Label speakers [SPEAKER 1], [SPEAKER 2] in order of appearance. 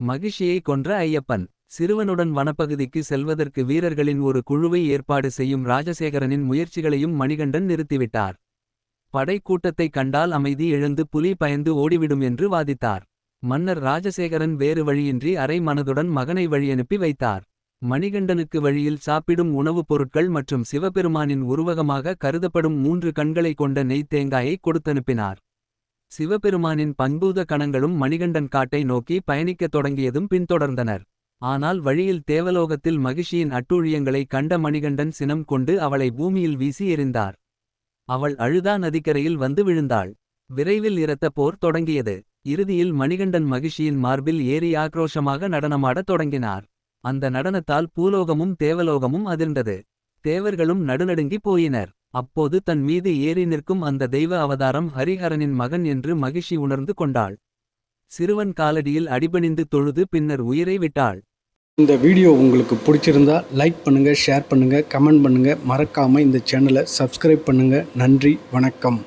[SPEAKER 1] மகிழ்ச்சியை கொன்ற ஐயப்பன். சிறுவனுடன் வனப்பகுதிக்கு செல்வதற்கு வீரர்களின் ஒரு குழுவை ஏற்பாடு செய்யும் ராஜசேகரனின் முயற்சிகளையும் மணிகண்டன் நிறுத்திவிட்டார். படைக்கூட்டத்தை கண்டால் அமைதி இழந்து புலி பயந்து ஓடிவிடும் என்று வாதித்தார். மன்னர் ராஜசேகரன் வேறு வழியின்றி அரை மனதுடன் மகனை வழியனுப்பி வைத்தார். மணிகண்டனுக்கு வழியில் சாப்பிடும் உணவுப் பொருட்கள் மற்றும் சிவபெருமானின் உருவகமாக கருதப்படும் மூன்று கண்களை கொண்ட நெய்த்தேங்காயை கொடுத்தனுப்பினார். சிவபெருமானின் பண்பூத கணங்களும் மணிகண்டன் காட்டை நோக்கி பயணிக்கத் தொடங்கியதும் பின்தொடர்ந்தனர். ஆனால் வழியில் தேவலோகத்தில் மகிஷியின் அட்டூழியங்களை கண்ட மணிகண்டன் சினம் கொண்டு அவளை பூமியில் வீசி எறிந்தார். அவள் அழுதா நதிக்கரையில் வந்து விழுந்தாள். விரைவில் இரத்த போர் தொடங்கியது. இறுதியில் மணிகண்டன் மகிஷியின் மார்பில் ஏறி ஆக்ரோஷமாக நடனமாடத் தொடங்கினார். அந்த நடனத்தால் பூலோகமும் தேவலோகமும் அதிர்ந்தது. தேவர்களும் நடுநடுங்கிப் போயினர். அப்போது தன் மீது ஏறி நிற்கும் அந்த தெய்வ அவதாரம் ஹரிஹரனின் மகன் என்று மகிஷி உணர்ந்து கொண்டாள். சிறுவன் காலடியில் அடிபணிந்து தொழுது பின்னர் உயிரை விட்டாள்.
[SPEAKER 2] இந்த வீடியோ உங்களுக்கு பிடிச்சிருந்தா லைக் பண்ணுங்கள் ஷேர் பண்ணுங்கள் கமெண்ட் பண்ணுங்கள் மறக்காமல் இந்த சேனலை சப்ஸ்கிரைப் பண்ணுங்கள் நன்றி வணக்கம்.